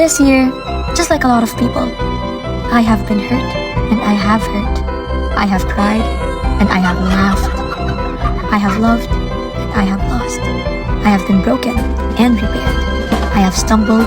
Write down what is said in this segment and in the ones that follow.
This year, just like a lot of people, I have been hurt and I have hurt. I have cried and I have laughed. I have loved and I have lost. I have been broken and repaired. I have stumbled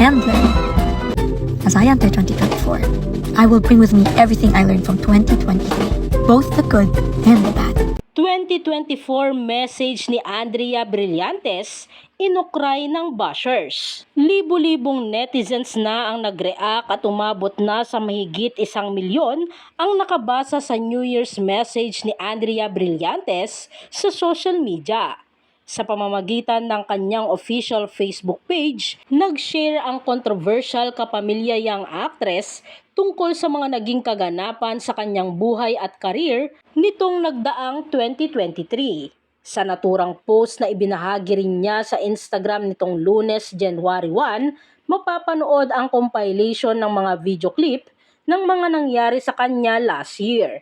and learned. As I enter 2024, I will bring with me everything I learned from 2023, both the good and the bad. 2024 message ni Andrea Brillantes inukray ng bashers. Libo-libong netizens na ang nag-react at umabot na sa mahigit isang milyon ang nakabasa sa New Year's message ni Andrea Brillantes sa social media. Sa pamamagitan ng kanyang official Facebook page, nag-share ang controversial kapamilya yang actress tungkol sa mga naging kaganapan sa kanyang buhay at karir nitong nagdaang 2023. Sa naturang post na ibinahagi rin niya sa Instagram nitong lunes, January 1, mapapanood ang compilation ng mga video clip ng mga nangyari sa kanya last year.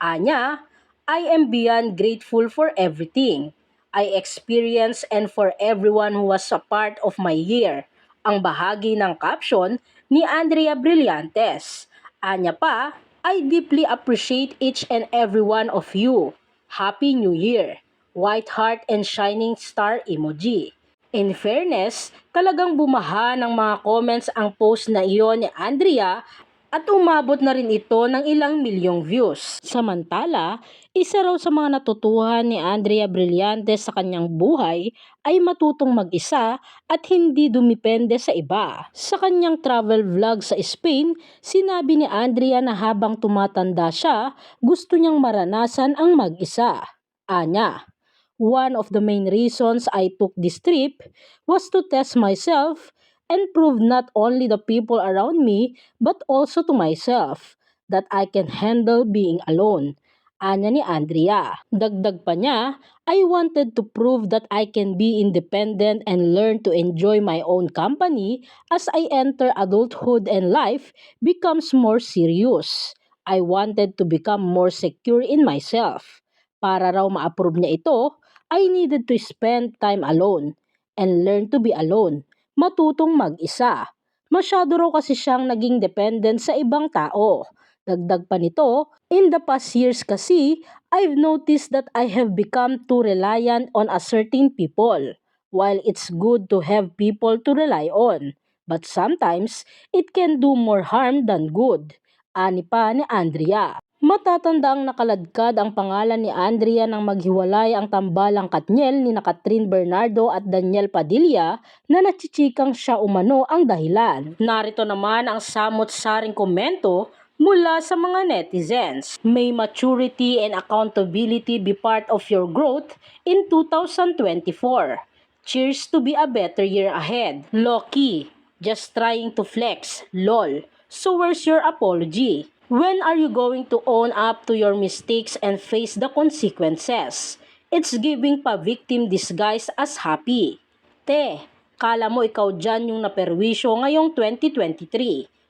Anya, I am beyond grateful for everything I experienced and for everyone who was a part of my year. Ang bahagi ng caption ni Andrea Brillantes. Anya pa, I deeply appreciate each and every one of you. Happy New Year! White heart and shining star emoji. In fairness, talagang bumaha ng mga comments ang post na iyon ni Andrea at umabot na rin ito ng ilang milyong views. Samantala, isa raw sa mga natutuhan ni Andrea Brillantes sa kanyang buhay ay matutong mag-isa at hindi dumipende sa iba. Sa kanyang travel vlog sa Spain, sinabi ni Andrea na habang tumatanda siya, gusto niyang maranasan ang mag-isa. Anya, one of the main reasons I took this trip was to test myself and prove not only the people around me but also to myself that I can handle being alone. Anya ni Andrea. Dagdag pa niya, I wanted to prove that I can be independent and learn to enjoy my own company as I enter adulthood and life becomes more serious. I wanted to become more secure in myself. Para raw ma-approve niya ito, I needed to spend time alone and learn to be alone matutong mag-isa. Masyado raw kasi siyang naging dependent sa ibang tao. Dagdag pa nito, in the past years kasi, I've noticed that I have become too reliant on a certain people. While it's good to have people to rely on, but sometimes it can do more harm than good. Ani pa ni Andrea. Matatandang nakaladkad ang pangalan ni Andrea nang maghiwalay ang tambalang Katniel ni na Catherine Bernardo at Daniel Padilla na nachichikang siya umano ang dahilan. Narito naman ang samot-saring komento mula sa mga netizens. May maturity and accountability be part of your growth in 2024. Cheers to be a better year ahead. Loki, just trying to flex. LOL. So where's your apology? When are you going to own up to your mistakes and face the consequences? It's giving pa victim disguise as happy. Te, kala mo ikaw dyan yung naperwisyo ngayong 2023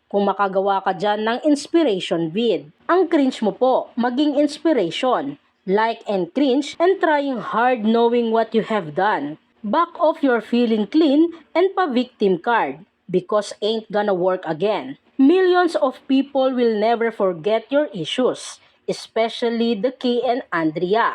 kung makagawa ka dyan ng inspiration vid. Ang cringe mo po, maging inspiration. Like and cringe and trying hard knowing what you have done. Back off your feeling clean and pa-victim card because ain't gonna work again. Millions of people will never forget your issues, especially the Kay and Andrea.